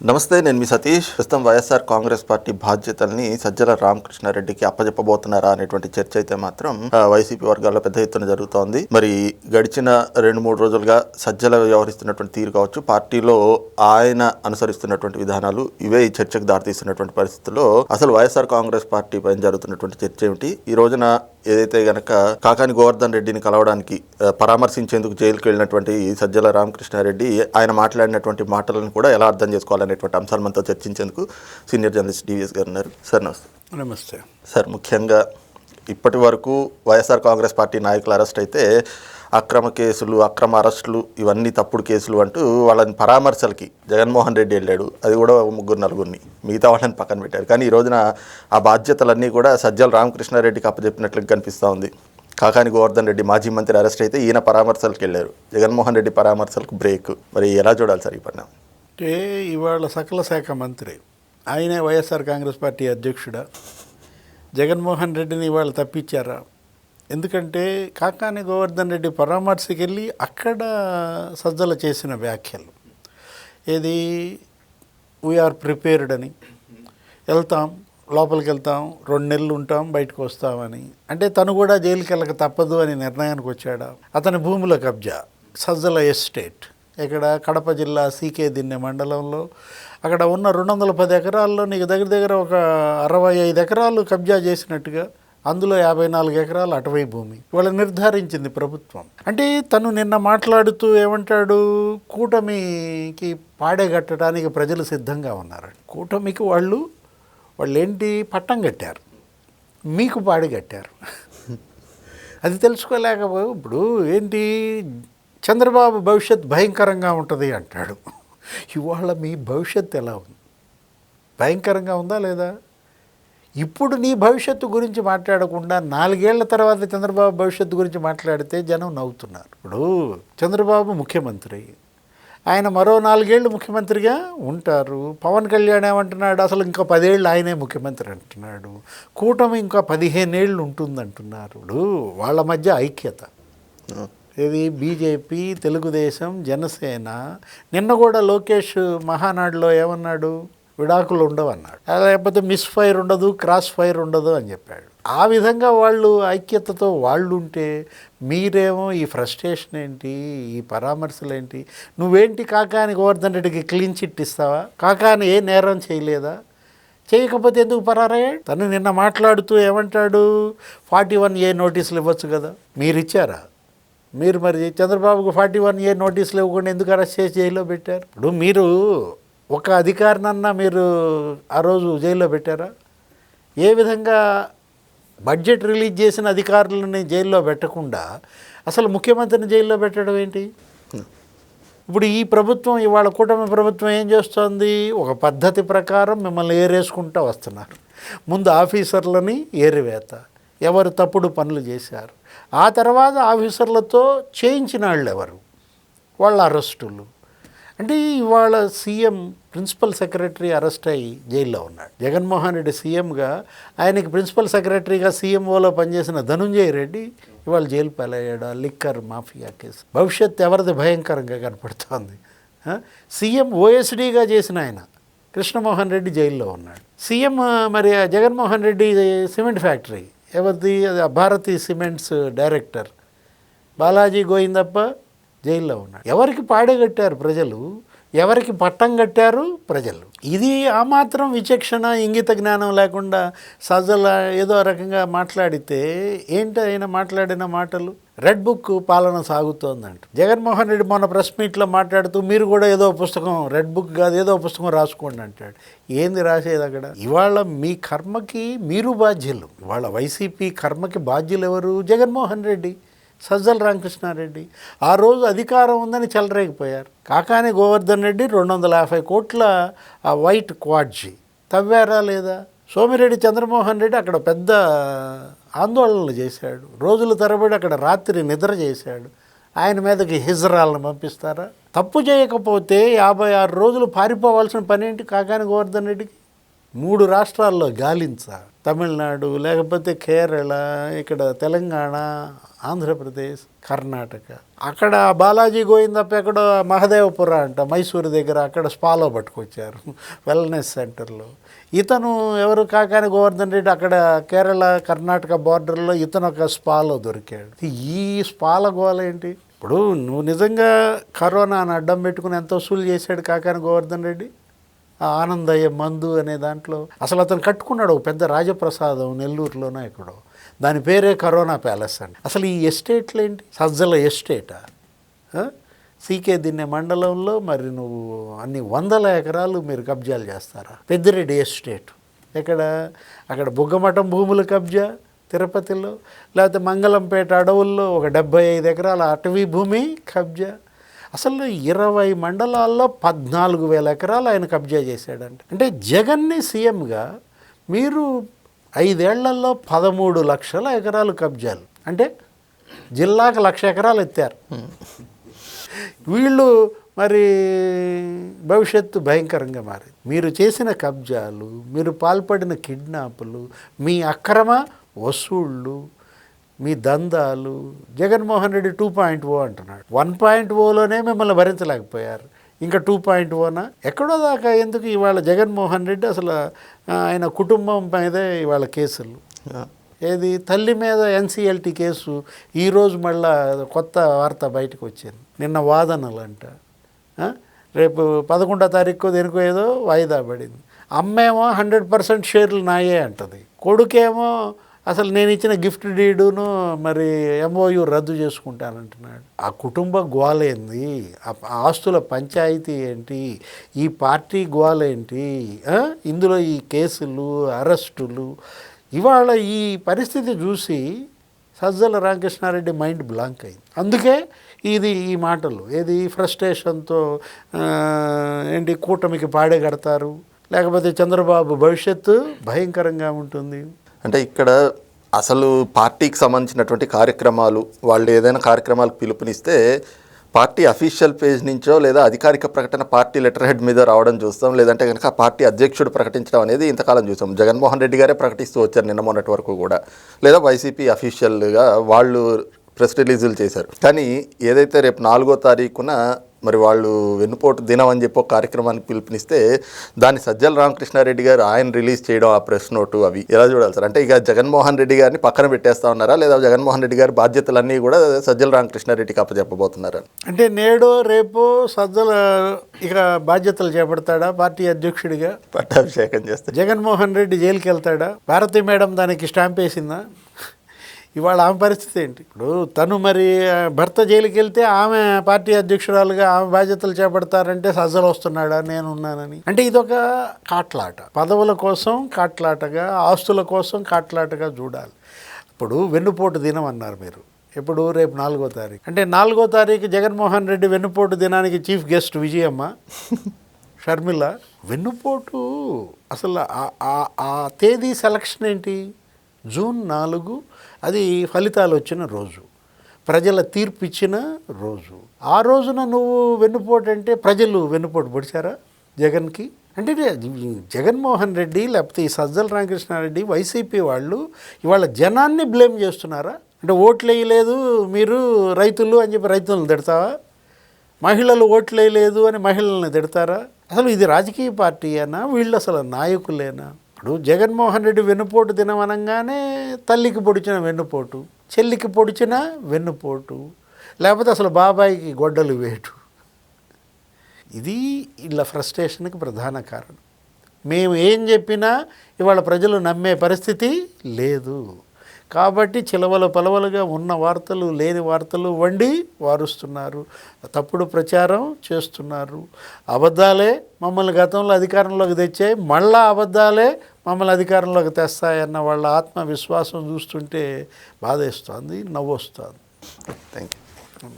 నమస్తే నేను మీ సతీష్. ప్రస్తుతం వైఎస్ఆర్ కాంగ్రెస్ పార్టీ బాధ్యతల్ని సజ్జల రామకృష్ణారెడ్డికి అప్పజెప్పబోతున్నారా అనేటువంటి చర్చ అయితే మాత్రం వైసీపీ వర్గాల్లో పెద్ద ఎత్తున జరుగుతోంది. మరి గడిచిన రెండు మూడు రోజులుగా సజ్జల వ్యవహరిస్తున్నటువంటి తీరు కావచ్చు పార్టీలో ఆయన అనుసరిస్తున్నటువంటి విధానాలు ఇవే ఈ చర్చకు దారితీస్తున్నటువంటి పరిస్థితుల్లో అసలు వైఎస్ఆర్ కాంగ్రెస్ పార్టీ పైన జరుగుతున్నటువంటి చర్చ ఏమిటి? ఈ రోజున ఏదైతే గనక కాకాని గోవర్ధన్ రెడ్డిని కలవడానికి పరామర్శించేందుకు జైలుకి వెళ్ళినటువంటి సజ్జల రామకృష్ణారెడ్డి ఆయన మాట్లాడినటువంటి మాటలను కూడా ఎలా అర్థం చేసుకోవాలనేటువంటి అంశాలు మనతో చర్చించేందుకు సీనియర్ జర్నలిస్ట్ డివిఎస్ గారు ఉన్నారు. సార్ నమస్తే. నమస్తే. సార్ ముఖ్యంగా ఇప్పటి వరకు వైఎస్ఆర్ కాంగ్రెస్ పార్టీ నాయకుల అరెస్ట్ అయితే అక్రమ కేసులు అక్రమ అరెస్టులు ఇవన్నీ తప్పుడు కేసులు అంటూ వాళ్ళని పరామర్శలకి జగన్మోహన్ రెడ్డి వెళ్ళాడు. అది కూడా ఒక ముగ్గురు నలుగురిని. మిగతా వాళ్ళని పక్కన పెట్టారు. కానీ ఈ రోజున ఆ బాధ్యతలన్నీ కూడా సజ్జల రామకృష్ణారెడ్డికి అప్పచెప్పినట్లు కనిపిస్తూ ఉంది. కాకాని గోవర్ధన్ రెడ్డి మాజీ మంత్రి అరెస్ట్ అయితే ఈయన పరామర్శలకు వెళ్ళారు. జగన్మోహన్ రెడ్డి పరామర్శలకు బ్రేక్. మరి ఎలా చూడాలి సార్ ఈ పరిణామం? అంటే ఇవాళ సకల శాఖ మంత్రి ఆయనే వైఎస్ఆర్ కాంగ్రెస్ పార్టీ అధ్యక్షుడా? జగన్మోహన్ రెడ్డిని ఇవాళ తప్పించారా? ఎందుకంటే కాకాని గోవర్ధన్ రెడ్డి పరామర్శకి వెళ్ళి అక్కడ సజ్జల చేసిన వ్యాఖ్యలు. ఏది? వీఆర్ ప్రిపేర్డ్ అని. వెళ్తాం లోపలికి వెళ్తాం రెండు నెలలు ఉంటాం బయటకు వస్తామని. అంటే తను కూడా జైలుకి వెళ్ళక తప్పదు అని నిర్ణయానికి వచ్చాడా? అతని భూముల కబ్జా సజ్జల ఎస్టేట్. ఇక్కడ కడప జిల్లా సీకే దిన్నె మండలంలో. అక్కడ ఉన్న రెండు వందల పది ఎకరాల్లో నీకు దగ్గర దగ్గర ఒక అరవై ఐదు ఎకరాలు కబ్జా చేసినట్టుగా అందులో యాభై నాలుగు ఎకరాలు అటవై భూమి. ఇవాళ నిర్ధారించింది ప్రభుత్వం. అంటే తను నిన్న మాట్లాడుతూ ఏమంటాడు? కూటమికి పాడేగట్టడానికి ప్రజలు సిద్ధంగా ఉన్నారు. కూటమికి వాళ్ళు వాళ్ళు ఏంటి పట్టం కట్టారు. మీకు పాడి కట్టారు. అది తెలుసుకోలేకపో ఇప్పుడు ఏంటి? చంద్రబాబు భవిష్యత్ భయంకరంగా ఉంటుంది అంటాడు. ఇవాళ మీ భవిష్యత్ ఎలా ఉంది? భయంకరంగా ఉందా లేదా? ఇప్పుడు నీ భవిష్యత్తు గురించి మాట్లాడకుండా నాలుగేళ్ళ తర్వాత చంద్రబాబు భవిష్యత్తు గురించి మాట్లాడితే జనం నవ్వుతున్నారు. ఇప్పుడు చంద్రబాబు ముఖ్యమంత్రి. ఆయన మరో నాలుగేళ్ళు ముఖ్యమంత్రిగా ఉంటారు. పవన్ కళ్యాణ్ ఏమంటున్నాడు? అసలు ఇంకా పదేళ్ళు ఆయనే ముఖ్యమంత్రి అంటున్నాడు. కూటమి ఇంకా పదిహేనేళ్ళు ఉంటుంది అంటున్నారు ఇప్పుడు వాళ్ళ మధ్య ఐక్యత. ఇది బీజేపీ తెలుగుదేశం జనసేన. నిన్న కూడా లోకేష్ మహానాడులో ఏమన్నాడు? విడాకులు ఉండవు అన్నాడు లేకపోతే మిస్ ఫైర్ ఉండదు క్రాస్ ఫైర్ ఉండదు అని చెప్పాడు. ఆ విధంగా వాళ్ళు ఐక్యతతో వాళ్ళు ఉంటే మీరేమో ఈ ఫ్రస్ట్రేషన్ ఏంటి ఈ పరామర్శలు ఏంటి నువ్వేంటి కాకాని గోవర్ధన్ రెడ్డికి క్లీన్ చిట్ ఇస్తావా? కాకాని ఏ నేరం చేయలేదా? చేయకపోతే ఎందుకు పరారయ్యాడు? తను నిన్న మాట్లాడుతూ ఏమంటాడు? ఫార్టీ వన్ ఏ నోటీసులు ఇవ్వచ్చు కదా. మీరు ఇచ్చారా మీరు మరి చంద్రబాబుకు ఫార్టీ వన్ ఏ నోటీసులు ఇవ్వకుండా ఎందుకు అరెస్ట్ చేసి జైల్లో పెట్టారు? ఇప్పుడు మీరు ఒక అధికారినన్నా మీరు ఆ రోజు జైల్లో పెట్టారా? ఏ విధంగా బడ్జెట్ రిలీజ్ చేసిన అధికారులని జైల్లో పెట్టకుండా అసలు ముఖ్యమంత్రిని జైల్లో పెట్టడం ఏంటి? ఇప్పుడు ఈ ప్రభుత్వం ఇవాళ కూటమి ప్రభుత్వం ఏం చేస్తోంది? ఒక పద్ధతి ప్రకారం మిమ్మల్ని ఏరేసుకుంటూ వస్తున్నారు. ముందు ఆఫీసర్లని ఏరివేత. ఎవరు తప్పుడు పనులు చేశారు? ఆ తర్వాత ఆఫీసర్లతో చేయించిన వాళ్ళు ఎవరు వాళ్ళ అరెస్టులు. అంటే ఇవాళ సీఎం ప్రిన్సిపల్ సెక్రటరీ అరెస్ట్ అయ్యి జైల్లో ఉన్నాడు. జగన్మోహన్ రెడ్డి సీఎంగా ఆయనకి ప్రిన్సిపల్ సెక్రటరీగా సీఎంఓలో పనిచేసిన ధనుంజయ రెడ్డి ఇవాళ జైలు పాలయ్యాడు. Liquor mafia case. భవిష్యత్ ఎవరిది భయంకరంగా కనపడుతోంది? సీఎం ఓఎస్డీగా చేసిన ఆయన కృష్ణమోహన్ రెడ్డి జైల్లో ఉన్నాడు. సీఎం మరి జగన్మోహన్ రెడ్డి సిమెంట్ ఫ్యాక్టరీ. ఎవరిది? అది భారతి సిమెంట్స్ డైరెక్టర్. బాలాజీ గోయిందప్ప జైల్లో ఉన్నాడు ఎవరికి పాడగట్టారు ప్రజలు? ఎవరికి పట్టం కట్టారు ప్రజలు? ఇది ఆ మాత్రం విచక్షణ ఇంగిత జ్ఞానం లేకుండా సజ్జల ఏదో రకంగా మాట్లాడితే ఏంటి ఆయన మాట్లాడిన మాటలు? రెడ్ బుక్ పాలన సాగుతోందంట. జగన్మోహన్ రెడ్డి మొన్న ప్రెస్ మీట్లో మాట్లాడుతూ మీరు కూడా ఏదో పుస్తకం రెడ్ బుక్ కాదు ఏదో పుస్తకం రాసుకోండి అంటాడు. ఏంది రాసేది అక్కడ? ఇవాళ మీ కర్మకి మీరు బాధ్యులు. ఇవాళ వైసీపీ కర్మకి బాధ్యులు ఎవరు? జగన్మోహన్ రెడ్డి. సజ్జల రామకృష్ణారెడ్డి. ఆ రోజు అధికారం ఉందని చెలరేగిపోయారు. కాకాని గోవర్ధన్ రెడ్డి రెండు వందల యాభై కోట్ల ఆ వైట్ క్వాడ్జీ. తవ్వారా లేదా? సోమిరెడ్డి చంద్రమోహన్ రెడ్డి అక్కడ పెద్ద ఆందోళనలు చేశాడు. రోజుల తరబడి అక్కడ రాత్రి నిద్ర చేశాడు. ఆయన మీదకి హిజరాలను పంపిస్తారా? తప్పు చేయకపోతే యాభై ఆరు రోజులు పారిపోవాల్సిన పని ఏంటి కాకాని గోవర్ధన్ రెడ్డికి? మూడు రాష్ట్రాల్లో గాలించా. తమిళనాడు లేకపోతే కేరళ ఇక్కడ తెలంగాణ ఆంధ్రప్రదేశ్ కర్ణాటక. అక్కడ బాలాజీ గోయిందప్ప ఎక్కడో మహదేవపుర అంట మైసూరు దగ్గర అక్కడ స్పాలో పట్టుకొచ్చారు వెల్నెస్ సెంటర్లో. ఇతను ఎవరు? కాకాని గోవర్ధన్ రెడ్డి అక్కడ కేరళ కర్ణాటక బార్డర్లో ఇతను ఒక స్పాలో దొరికాడు. ఈ స్పాల గోల ఏంటి? ఇప్పుడు నువ్వు నిజంగా కరోనాను అడ్డం పెట్టుకుని ఎంత వసూలు చేశాడు కాకాని గోవర్ధన్ రెడ్డి? ఆనందయ్య మందు అనే దాంట్లో అసలు అతను కట్టుకున్నాడు పెద్ద రాజప్రసాదం నెల్లూరులోనో ఎక్కడో దాని పేరే కరోనా ప్యాలెస్ అండి అసలు ఈ ఎస్టేట్లు ఏంటి? సజ్జల ఎస్టేటా? సీకే దిన్నె మండలంలో మరి నువ్వు అన్ని వందల ఎకరాలు మీరు కబ్జాలు చేస్తారా? పెద్దిరెడ్డి ఎస్టేట్. ఎక్కడ? అక్కడ బుగ్గమఠం భూముల కబ్జా తిరుపతిలో? లేకపోతే మంగళంపేట అడవుల్లో ఒక డెబ్బై ఐదు ఎకరాల అటవీ భూమి కబ్జా? అసలు ఇరవై మండలాల్లో పద్నాలుగు వేల ఎకరాలు ఆయన కబ్జా చేశాడంట. అంటే జగన్ని సీఎంగా మీరు ఐదేళ్ళలో పదమూడు లక్షల ఎకరాలు కబ్జాలు. అంటే జిల్లాకు లక్ష ఎకరాలు ఎత్తారు. వీళ్ళు మరి భవిష్యత్తు భయంకరంగా మారింది. మీరు చేసిన కబ్జాలు మీరు పాల్పడిన కిడ్నాపులు మీ అక్రమ వసూళ్ళు మీ దందాలు Jaganmohan Reddy two point O అంటున్నాడు. వన్ పాయింట్ ఓలోనే మిమ్మల్ని భరించలేకపోయారు. ఇంకా టూ పాయింట్ ఓనా ఎక్కడో దాకా ఎందుకు ఇవాళ జగన్మోహన్ రెడ్డి అసలు ఆయన కుటుంబం మీదే ఇవాళ కేసులు? ఏది? తల్లి మీద ఎన్సీఎల్టీ కేసు ఈరోజు మళ్ళా కొత్త వార్త బయటకు వచ్చింది. నిన్న వాదనలు అంట? రేపు పదకొండో తారీఖు దేనికో ఏదో వాయిదా పడింది. అమ్మేమో హండ్రెడ్ పర్సెంట్ షేర్లు నాయే అంటది. కొడుకేమో అసలు నేను ఇచ్చిన గిఫ్ట్ డీడును మరి ఎంఓయు రద్దు చేసుకుంటానంటున్నాడు. ఆ కుటుంబ గోలేంది ఆ ఆస్తుల పంచాయతీ ఏంటి? ఈ పార్టీ గోలేంటి ఇందులో ఈ కేసులు అరెస్టులు ఇవాళ ఈ పరిస్థితి చూసి సజ్జల రామకృష్ణారెడ్డి మైండ్ బ్లాంక్ అయింది. అందుకే ఇది ఈ మాటలు. ఏది ఫ్రస్ట్రేషన్తో ఏంటి కూటమికి పాడే కడతారు? లేకపోతే చంద్రబాబు భవిష్యత్తు భయంకరంగా ఉంటుంది. అంటే ఇక్కడ అసలు పార్టీకి సంబంధించినటువంటి కార్యక్రమాలు వాళ్ళు ఏదైనా కార్యక్రమాలకు పిలుపునిస్తే పార్టీ అఫీషియల్ పేజ్ నుంచో లేదా అధికారిక ప్రకటన పార్టీ లెటర్ హెడ్ మీద రావడం చూస్తాం. లేదంటే కనుక పార్టీ అధ్యక్షుడు ప్రకటించడం అనేది ఇంతకాలం చూసాం. జగన్మోహన్ రెడ్డి గారే ప్రకటిస్తూ వచ్చారు నిన్న మొన్నటి వరకు కూడా. లేదా వైసీపీ అఫీషియల్గా వాళ్ళు ప్రెస్ రిలీజులు చేశారు. కానీ ఏదైతే రేపు నాలుగో తారీఖున మరి వాళ్ళు వెన్నుపోటు దినం అని చెప్పి ఒక కార్యక్రమానికి పిలుపునిస్తే దాన్ని సజ్జల రామకృష్ణారెడ్డి గారు ఆయన రిలీజ్ చేయడం ఆ ప్రెస్ నోటు అవి. ఎలా చూడాలి సార్? అంటే ఇక జగన్మోహన్ రెడ్డి గారిని పక్కన పెట్టేస్తా ఉన్నారా? లేదా జగన్మోహన్ రెడ్డి గారి బాధ్యతలన్నీ కూడా సజ్జల రామకృష్ణారెడ్డికి అప్పచెప్పబోతున్నారా? అంటే నేడో రేపో సజ్జల ఇక బాధ్యతలు చేపడతాడా? పార్టీ అధ్యక్షుడిగా పట్టాభిషేకం చేస్తే. జగన్మోహన్ రెడ్డి జైలుకి వెళ్తాడా భారతి మేడం దానికి స్టాంప్ వేసిందా? ఇవాళ ఆమె పరిస్థితి ఏంటి? ఇప్పుడు తను మరి భర్త జైలుకి వెళ్తే ఆమె పార్టీ అధ్యక్షురాలుగా ఆమె బాధ్యతలు చేపడతారంటే సజ్జలు వస్తున్నాడా? నేను ఉన్నానని. అంటే ఇదొక కాట్లాట. పదవుల కోసం కాట్లాటగా ఆస్తుల కోసం కాట్లాటగా చూడాలి. ఇప్పుడు వెన్నుపోటు దినం అన్నారు మీరు. ఇప్పుడు రేపు నాలుగో తారీఖు. అంటే నాలుగో తారీఖు జగన్మోహన్ రెడ్డి వెన్నుపోటు దినానికి చీఫ్ గెస్ట్ విజయమ్మ? షర్మిల? వెన్నుపోటు? అసలు ఆ తేదీ సెలక్షన్ ఏంటి? జూన్ నాలుగు అది ఫలితాలు వచ్చిన రోజు. ప్రజల తీర్పు ఇచ్చిన రోజు. ఆ రోజున నువ్వు వెన్నుపోటు అంటే ప్రజలు వెన్నుపోటు పొడిచారా జగన్కి? అంటే జగన్మోహన్ రెడ్డి లేకపోతే ఈ సజ్జల రామకృష్ణారెడ్డి వైసీపీ వాళ్ళు ఇవాళ జనాన్ని బ్లేమ్ చేస్తున్నారా? అంటే ఓట్లు వేయలేదు మీరు రైతులు అని చెప్పి రైతులను తిడతావా? మహిళలు ఓట్లు వేయలేదు అని మహిళల్ని తిడతారా? అసలు ఇది రాజకీయ పార్టీ అయినా వీళ్ళు అసలు నాయకులేనా? ఇప్పుడు జగన్మోహన్ రెడ్డి వెన్నుపోటు తినమనగానే తల్లికి పొడిచిన వెన్నుపోటు చెల్లికి పొడిచిన వెన్నుపోటు లేకపోతే అసలు బాబాయికి గొడ్డలు వేటు. ఇది ఇలా ఫ్రస్ట్రేషన్కి ప్రధాన కారణం. మేము ఏం చెప్పినా ఇవాళ ప్రజలు నమ్మే పరిస్థితి లేదు. కాబట్టి చిలవలు పలవలుగా ఉన్న వార్తలు లేని వార్తలు వండి వారుస్తున్నారు. తప్పుడు ప్రచారం చేస్తున్నారు. అబద్ధాలే మమ్మల్ని గతంలో అధికారంలోకి తెచ్చాయి. మళ్ళా అబద్ధాలే మమ్మల్ని అధికారంలోకి తెస్తాయన్న వాళ్ళ ఆత్మవిశ్వాసం చూస్తుంటే బాధేస్తోంది నవ్వొస్తోంది. Thank you